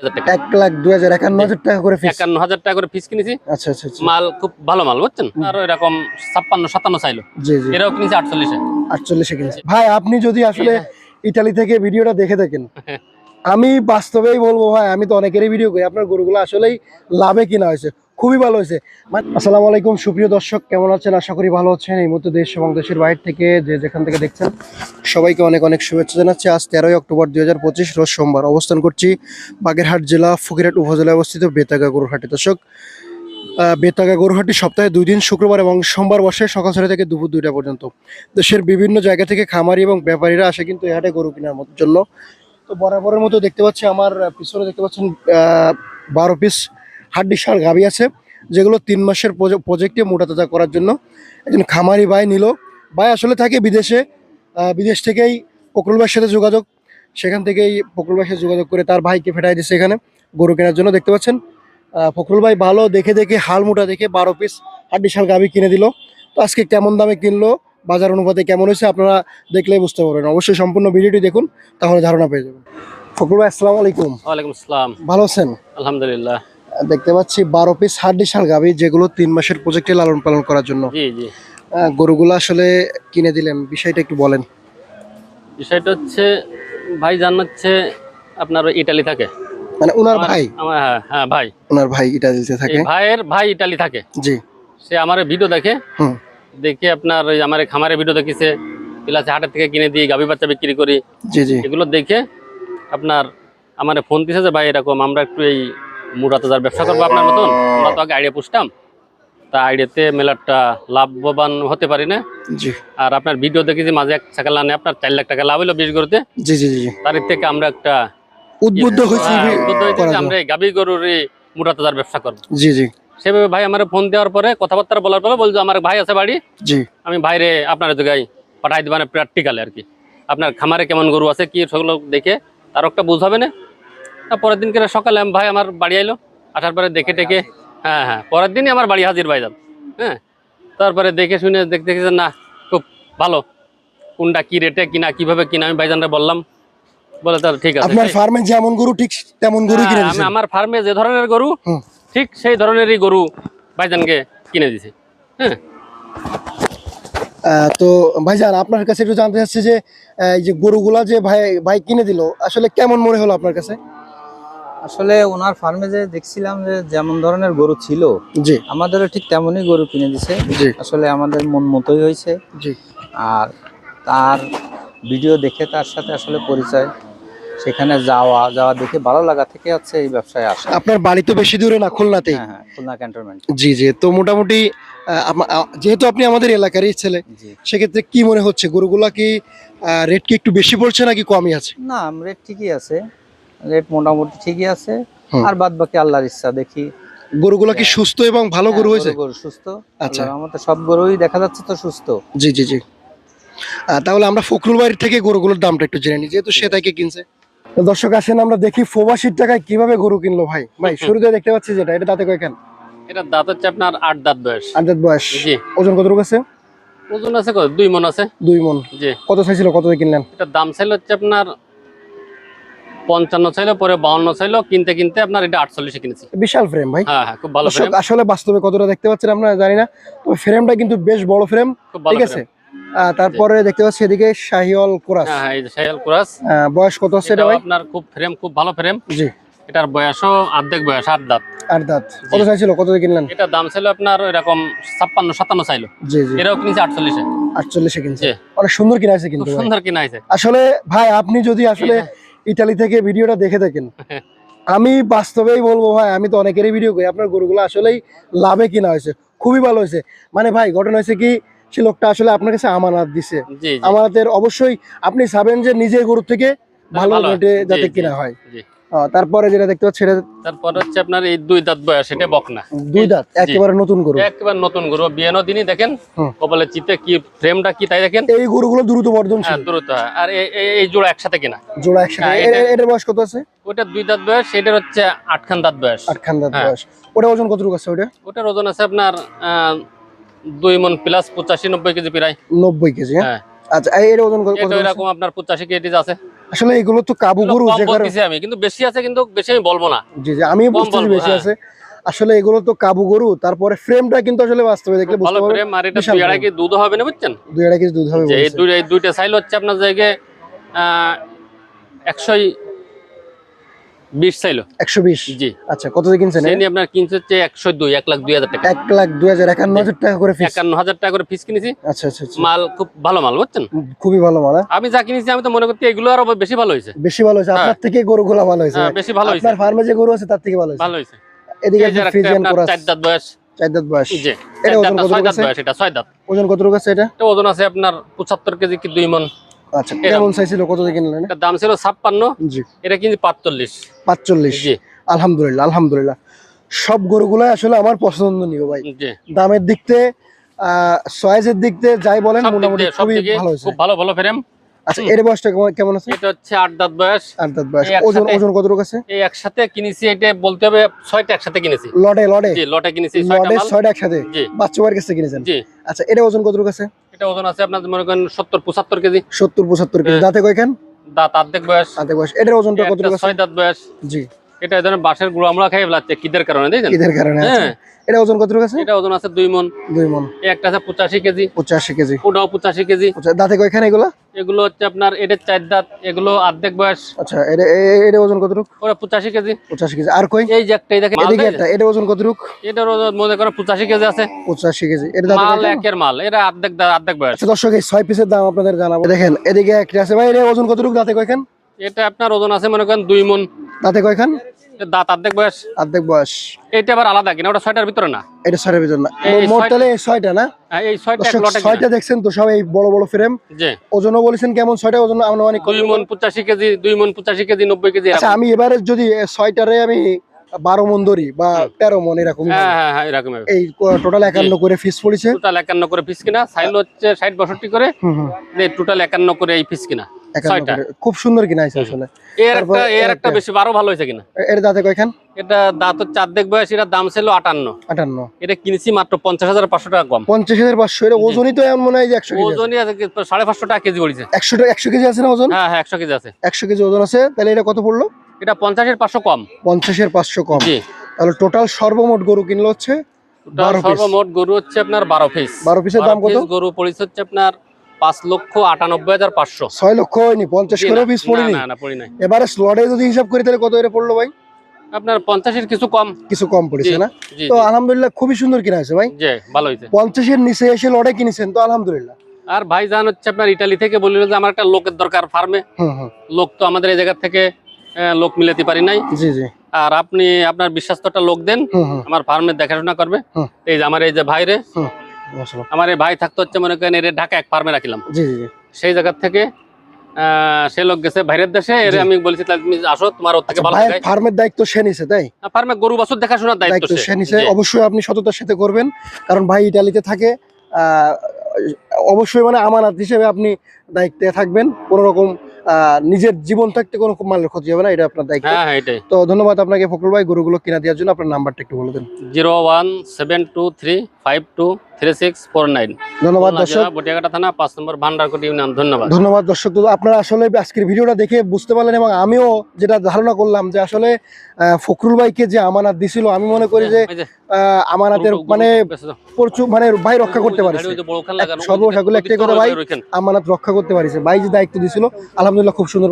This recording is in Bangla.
হাজার টাকা। এক লাখ দুই হাজার একান্ন হাজার টাকা করে একান্ন হাজার টাকা করে ফিস কিনেছি। আচ্ছা আচ্ছা আচ্ছা। মাল খুব ভালো মাল বুঝছেন? আর এরকম ছাপ্পান্ন সাতান্ন চাইলো। জি জি। এরাও কিনেছি আটচল্লিশে। আটচল্লিশে কিনছে। ভাই আপনি যদি আসলে ইটালি থেকে ভিডিওটা দেখে থাকেন হ্যাঁ। আমি বাস্তবেই বলব ভাই আমি তো অনেকেরই ভিডিও করি আপনার গরুগুলো আসলেই লাভে কিনা হয়েছে। খুবই ভালো হয়েছে। মানে- আসসালামু আলাইকুম, সুপ্রিয় দর্শক, কেমন আছেন? আশা করি ভালো আছেন। এই মুহূর্তে দেশ এবং দেশের বাইরে থেকে যে যেখান থেকে দেখছেন, সবাইকে অনেক অনেক শুভেচ্ছা জানাচ্ছি। আজ তেরোই অক্টোবর দুই হাজার পঁচিশ, রোজ সোমবার অবস্থান করছি বাগেরহাট জেলা ফকিরহাট উপজেলায় অবস্থিত বেতাগা গরুহাটি দর্শক বেতাগা গরুহাটি সপ্তাহে দুই দিন শুক্রবার এবং সোমবার বসে সকাল ছটা থেকে দুপুর দুইটা পর্যন্ত। দেশের বিভিন্ন জায়গা থেকে খামারি এবং ব্যাপারীরা আসে কিন্তু এই হাটে গরু কেনার জন্য। তো বরাবরের মতো দেখতে পাচ্ছি আমার পিছনে দেখতে পাচ্ছেন বারো পিস হাড্ডি সার গাভি আছে যেগুলো তিন মাসের প্রজেক্টে মোটা তাজা করার জন্য। একজন খামারি ভাই নিল। ভাই আসলে থাকে বিদেশে বিদেশ থেকেই ফকরুল ভাইয়ের সাথে যোগাযোগ। সেখান থেকেই ফকরুল ভাইয়ের সাথে যোগাযোগ করে তার ভাইকে ফেটাই দিচ্ছে এখানে গরু কেনার জন্য দেখতে পাচ্ছেন? ফখরুল ভাই ভালো দেখে দেখে হাল মোটা দেখে বারো পিস হাড্ডি সার গাভি কিনে দিল। তো আজকে কেমন দামে কিনলো বাজার অনুপাতে কেমন হয়েছে আপনারা দেখলেই বুঝতে পারবেন। অবশ্যই সম্পূর্ণ ভিডিওটি দেখুন তাহলে ধারণা পেয়ে যাবেন। ফখরুল ভাই আসসালামু আলাইকুম। ওয়ালাইকুম আসসালাম। ভালো আছেন? আলহামদুলিল্লাহ। দেখতে পাচ্ছি বারো পিস সার গাভি যেগুলো তিন মাসের প্রজেক্টে লালন পালন করার জন্য। গরুগুলো আসলে কিনে দিলেন বিষয়টা একটু বলেন। বিষয়টা হচ্ছে ভাই জানাচ্ছে আপনার ইটালি থাকে। মানে উনার ভাই? হ্যাঁ হ্যাঁ ভাই। উনার ভাই এটা দিতে থাকে ভাইয়ের ভাই ইটালি থাকে। জি। সে আমার ভিডিও দেখে। হুম। দেখে আপনার আমার খামারের ভিডিও দেখেছে। প্লাস হাটের থেকে কিনে দিই গাভী বাচ্চা বিক্রি করি। জি জি। এগুলো দেখে আপনার আমার ফোন দিছে যে ভাই এরকম আমরা একটু এই মুড়া তাজার ব্যবসা করব আপনার মতন আমরা তো আগে আইডিয়া পুষতাম। তা আইডিয়াতে মেলাটা লাভবান হতে পারি না। জি। আর আপনার ভিডিও দেখেছি মাঝে এক টাকা লানে আপনার চার লাখ টাকা লাভ হলো বিশ গরুতে। জি জি জি তার থেকে আমরা একটা উদ্বুদ্ধ হয়েছি উদ্বুদ্ধ হয়েছি যে। আমরা গাভী গরুর মুড়া তাজার ব্যবসা করব। জি জি। সেভাবে ভাই আমার ফোন দেওয়ার পরে কথাবার্তা বলার পরে বলছো আমার ভাই আছে বাড়ি। জি। আমি বাইরে আপনার জায়গায় পাঠাই দেবেন প্র্যাকটিক্যালে আর কি। আপনার খামারে কেমন গরু আছে কি সেগুলো দেখে তার একটা বুঝাবে না। তা পরের দিনকে সকালে ভাই আমার বাড়ি আইলো আসার পরে দেখে টেকে হ্যাঁ হ্যাঁ পরের দিনই আমার বাড়ি হাজির ভাইজান হ্যাঁ তারপরে দেখে শুনে দেখতে দেখে যে না খুব ভালো কোনটা কি রেটে কিনা কীভাবে কিনা আমি ভাইজানরা বললাম বলে তাহলে ঠিক আছে আপনার ফার্মে যেমন গরু ঠিক তেমন গরু কিনে হ্যাঁ, দিয়েছেন আমার ফার্মে যে ধরনের গরু ঠিক সেই ধরনেরই গরু ভাইজানকে কিনে দিছে হ্যাঁ। তো ভাইজান আপনার কাছে একটু জানতে চাচ্ছি যে এই যে গরুগুলা যে ভাই ভাই কিনে দিল আসলে কেমন মনে হলো আপনার কাছে? আসলে ওনার ফার্মে যে দেখছিলাম যে যেমন ধরনের গরু ছিল জি। আমাদেরও ঠিক তেমনই গরু কিনে দিছে। আসলে আমাদের মন মতোই হয়েছে। জি। আর তার ভিডিও দেখে তার সাথে আসলে পরিচয়। সেখানে যাওয়া যাওয়া দেখে ভালো লাগা থেকে হচ্ছে এই ব্যবসায় আসা। আপনার বাড়ি তো বেশি দূরে না খুলনাতেই? হ্যাঁ হ্যাঁ খুলনা ক্যান্টনমেন্ট জি জি তো মোটামুটি যেহেতু আপনি আমাদের এলাকারই ছেলে সেক্ষেত্রে কি মনে হচ্ছে গরুগুলা কি রেট কি একটু বেশি পড়ছে নাকি কমই আছে? না রেট ঠিকই আছে। রেট মোটামুটি ঠিকই আছে। আর বাদ বাকি আল্লাহর ইচ্ছা দেখি। গরুগুলা কি সুস্থ এবং ভালো গরু হ্যাঁ, হয়েছে? গরু সুস্থ। আচ্ছা। আমাদের সব গরুই দেখা যাচ্ছে তো সুস্থ। জি জি জি। তাহলে আমরা ফখরুল বাড়ির থেকে গরুগুলোর দামটা একটু জেনে নিই যেহেতু সে তাকে কিনছে। দর্শক আসেন আমরা দেখি প্রবাসীর টাকায় কীভাবে গরু কিনলো ভাই। ভাই শুরুতে দেখতে পাচ্ছি যেটা এটা দাঁতে কয়খান এটা দাঁত হচ্ছে আপনার আট দাঁত বয়স। আন্দাজ বয়স। জি। ওজন কত আছে? ওজন আছে কত? দুই মন আছে। দুই মন। জি। কত চাইছিল? কত কিনলেন? এটার দাম চাইলো হচ্ছে আপনার পঞ্চান্ন চাইলো পরে বাউন্ন চাইলো কিনতে কিনতে আপনার এটা আটচল্লিশে কিনেছি। বিশাল ফ্রেম ভাই। হ্যাঁ হ্যাঁ খুব ভালো ফ্রেম আসলে বাস্তবে কতটা দেখতে পাচ্ছেন আমরা জানি না তবে ফ্রেমটা কিন্তু বেশ বড় ফ্রেম ঠিক আছে? তারপরে দেখতে পাচ্ছি এদিকে শাহিওয়াল কোরাস। হ্যাঁ হ্যাঁ এই যে শাহিয়াল ক্রস। বয়স কত আছে এটা ভাই? আপনার খুব ফ্রেম খুব ভালো ফ্রেম জি। এটার বয়সও অর্ধেক বয়স আট দাঁত। আর দাঁত। কত চাইছিল? কত কিনলেন? এটার দাম ছিল আপনার এরকম ছাপ্পান্ন সাতান্ন চাইলো। জি জি। এটাও কিনেছে আটচল্লিশে। আটচল্লিশে কিনছে। অনেক সুন্দর কিনা আছে কিন্তু সুন্দর কিনা হয়েছে আসলে ভাই আপনি যদি আসলে ইটালি থেকে ভিডিওটা দেখে থাকেন আমি বাস্তবেই বলব ভাই আমি তো অনেকেরই ভিডিও করি আপনার গরুগুলো আসলেই লাভে কিনা হয়েছে খুবই ভালো হয়েছে। মানে ভাই ঘটনা হয়েছে কি সে লোকটা আসলে আপনার কাছে আমানাত দিছে। আমানতের অবশ্যই আপনি চাবেন যে নিজের গরু থেকে ভালো ঘটে রেটে যাতে কিনা হয়। তারপরে যেটা দেখতে পাচ্ছি তারপর হচ্ছে আপনার এই দুই দাঁত বয়স এটা বকনা। দুই দাঁত একেবারে নতুন গরু। একেবারে নতুন গরু। বিয়ানো দিনই দেখেন। কপালে চিতে কি ফ্রেমটা কি তাই দেখেন? এই গরুগুলো দ্রুত হ্যাঁ দ্রুত আর এই- জোড়া একসাথে কিনা? জোড়া একসাথে। হ্যাঁ, এটার বয়স কত আছে? ওটা দুই দাঁত বয়স সেটার হচ্ছে আটখান দাঁত বয়স। আট খান দাঁত হ্যাঁ। বয়স। ওটা ওজন কতটুকু আছে ওটা ওটার ওজন আছে আপনার দুই মন প্লাস পঁচাশি নব্বই কেজি প্রায়। নব্বই কেজি হ্যাঁ? হ্যাঁ। আচ্ছা এই- এর ওজন কত? এরকম আপনার পঁচাশি কেজি আছে। আসলে এগুলো তো কাবু গরু আমি কিন্তু বেশি আছে কিন্তু বেশি আমি বলব না জি জি আমি বুঝতেছি বেশি হ্যাঁ। আছে আসলে এগুলো তো কাবু গরু তারপরে ফ্রেমটা কিন্তু আসলে বাস্তবে দেখলে বুঝতে পারবেন ফ্রেম আর এটা দুই আড়াই। কেজি দুধ হবে না বুঝছেন দুই আড়াই কেজি দুধ হবে এই দুই এই দুইটা সাইল হচ্ছে আপনার জায়গায় একশো বিশ সাইল একশো বিশ? জি। আচ্ছা কত কিনছেন? আপনার কিনছে হচ্ছে একশো দুই এক লাখ দুই হাজার টাকা। এক লাখ দুই হাজার একান্ন হাজার টাকা করে ফিস একান্ন হাজার টাকা করে ফিস কিনেছি। আচ্ছা আচ্ছা আচ্ছা। মাল খুব ভালো মাল বুঝছেন? খুবই ভালো মাল হ্যাঁ? আমি যা কিনেছি আমি তো মনে করছি এগুলো আরও বেশি ভালো হয়েছে। বেশি ভালো হয়েছে। আপনার থেকে গরুগুলা ভালো হয়েছে হ্যাঁ, বেশি ভালো হয়েছে। আপনার ফার্মে যে গরু আছে তার থেকে ভালো হয়েছে। ভালো হয়েছে। এদিকে ফ্রিজিয়ান চার দাঁত বয়স। চার দাঁত বয়স। জি এটা ওজন কত আছে? এটা ছয় দাঁত। ওজন কত আছে এটা ওজন আছে আপনার পঁচাত্তর কেজি কি দুই মন? আচ্ছা কেমন চাইছিল কত দিয়ে কিনলেন এটার দাম ছিল ছাপ্পান্ন। জি। এটা কিন্তু পাঁচচল্লিশ। পাঁচচল্লিশ। জি। আলহামদুলিল্লাহ আলহামদুলিল্লাহ। সব গরুগুলো আসলে আমার পছন্দনীয় ভাই। দামের দিক থেকে সয়েজের দিক থেকে যাই বলেন মোটামুটি খুবই ভালো খুব ভালো ভালো ফ্রেম আচ্ছা এর বয়সটা কেমন- আছে? এটা হচ্ছে দাঁত বয়স। দাঁত বয়স। ওজন ওজন কত আছে? এই একসাথে কিনেছি এটা বলতে হবে একসাথে কিনেছি। লডে জি লটে কিনেছি ছয়টা একসাথে? জি। কাছে কিনেছেন? জি। আচ্ছা এটা ওজন কত আছে? এটা ওজন আছে আপনার মনে করেন সত্তর পঁচাত্তর কেজি। সত্তর পঁচাত্তর কেজি। হ্যাঁ। দাঁতে কয়খান? দাঁত অর্ধেক বয়স। আর্ধেক বয়স। এটার ওজনটা কত ছয় দাঁত বয়স। জি। এটা ধরনের বাঁশের গুঁড়ো আমরা খাই ফেলাচ্ছে কিদের কারণে দেখছেন? ঈদের কারণে। হ্যাঁ। এটা ওজন কত আছে? এটা ওজন আছে দুই মন দুই মন এই একটা আছে পঁচাশি কেজি। পঁচাশি কেজি। ওটাও পঁচাশি কেজি। দাঁতে কয়খান এগুলা? এগুলো হচ্ছে আপনার এটা চার দাঁত এগুলো অর্ধেক বয়স। আচ্ছা এটা এটা ওজন কত রকম ওরা পঁচাশি কেজি। পঁচাশি কেজি। আর কই? এই যে একটা দেখেন এদিকে একটা এটা ওজন কত রকম এটার ওজন মনে করেন পঁচাশি কেজি আছে। পঁচাশি কেজি। এটা দাঁতে মাল একের মাল এটা অর্ধেক দা- অর্ধেক বয়স। আচ্ছা দর্শক এই ছয় পিসের দাম আপনাদের জানাব। দেখেন এদিকে একটা আছে। ভাই এটা ওজন কতটুকু দাঁতে কয়খান? এটা আপনার ওজন আছে মনে করেন দুই মন দাঁতে কয়খান? দাঁত অর্ধেক বয়স? অর্ধেক বয়স। এটা আবার আলাদা কিনা? ওটা ছয়টার ভিতরে না? এটা ভিতর না। মোট ছয়টা- তাহলে ছয়টা না? হ্যাঁ, এই ছয়টা দেখছেন তো সব এই বড় বড় ফ্রেম ওজনও বলেছেন কেমন ছয়টা ওজন আনুমানিক কত দুই মন পঁচাশি কেজি দুই মন পঁচাশি কেজি নব্বই কেজি আচ্ছা আমি এবারে যদি ছয়টারে আমি বারো মন ধরি বা তেরো মন এরকম হ্যাঁ হ্যাঁ হ্যাঁ এই টোটাল একান্ন করে ফিস পড়েছে। টোটাল একান্ন করে পিস কিনা সাইল হচ্ছে ষাট বাষট্টি করে। টোটাল একান্ন করে এই পিস কিনা খুব সুন্দর কিনা আসলে এর একটা এর একটা। বেশি আরও ভালো হয়েছে কিনা? এর দাঁতে কয়খান এটা দাঁত অর্ধেক বয়স এটার দাম ছিল আটান্ন। আটান্ন। এটা কিনেছি মাত্র পঞ্চাশ হাজার পাঁচশো টাকা কম। পঞ্চাশ হাজার পাঁচশো এটা ওজনই তো এমন মনে হয় যে একশো ওজনই আছে সাড়ে পাঁচশো টাকা কেজি পড়েছে। একশো টা- একশো কেজি আছে না ওজন? হ্যাঁ হ্যাঁ একশো কেজি আছে। একশো কেজি ওজন আছে তাহলে এটা কত পড়ল? এটা পঞ্চাশের পাঁচশো কম। পঞ্চাশের পাঁচশো কম। জি। তাহলে টোটাল সর্বমোট গরু কিনলো হচ্ছে। সর্বমোট গরু হচ্ছে আপনার বারো পিস বারো পিসের দাম কত? গরু পড়েছে হচ্ছে আপনার পাঁচ লক্ষ আটানব্বই হাজার পাঁচশো। ছয় লক্ষ হয়নি পঞ্চাশ করে পিস পড়িনি। এবারে স্লটে যদি হিসাব করি তাহলে কত এটা পড়ল ভাই? আপনার পঞ্চাশের কিছু কম। কিছু কম পড়েছে না? তো আলহামদুলিল্লাহ খুবই সুন্দর কিনা আছে ভাই। জি ভালো হয়েছে। পঞ্চাশের নিচে এসে লড়ে কিনেছেন তো আলহামদুলিল্লাহ। আর ভাই জান হচ্ছে আপনার ইটালি থেকে বলল যে আমার একটা লোকের দরকার ফার্মে লোক তো আমাদের এই জায়গা থেকে লোক মিলাতে পারি নাই। জি জি। আর আপনি আপনার বিশ্বাস্ত লোক দেন আমার ফার্মে দেখাশোনা করবে। এই যে আমার এই যে ভাইরে হুম মাশাআল্লাহ। আমার এই ভাই থাকতে হচ্ছে মনে করেন এর ঢাকা এক ফার্মে রাখিলাম। জি জি সেই জায়গা থেকে সে লোক গেছে বাইরের দেশে এর আমি বলেছি তুমি আসো তোমার ওর থেকে আচ্ছা, ভালো ভাইয়ের ফার্মের দায়িত্ব সে নিছে তাই? ফার্মে গরু বাছুর দেখাশোনার দায়িত্ব সে। নিছে। অবশ্যই আপনি সততার সাথে করবেন কারণ ভাই ইটালিতে থাকে আহ, অবশ্যই মানে আমানত হিসেবে আপনি দায়িত্বে থাকবেন কোনো রকম নিজের জীবন থাকতে কোনো মালের ক্ষতি হবে না এটা আপনার দায়িত্ব। হ্যাঁ হ্যাঁ এটাই। তো ধন্যবাদ আপনাকে ফকরুল ভাই গরুগুলো কিনা দেওয়ার জন্য। আপনার নাম্বারটা একটু বলে দেন। Zero one seven two three five two three six four nine. ধন্যবাদ দর্শক। বটিয়াঘাটা থানা পাঁচ নম্বর ভান্ডারকোট ইউনিয়ন। ধন্যবাদ। ধন্যবাদ দর্শক। আপনারা আসলে আজকের ভিডিওটা দেখে বুঝতে পারলেন এবং আমিও যেটা ধারণা করলাম যে আসলে আহ, ফখরুল ভাইকে যে আমানত দিছিল আমি মনে করি যে আমানাতের মানে। প্রচুর মানে ভাই রক্ষা করতে একটাই কথা ভাই, আমানত রক্ষা করতে পারিছে। ভাই যে দায়িত্ব দিছিল আলহামদুলিল্লাহ খুব সুন্দর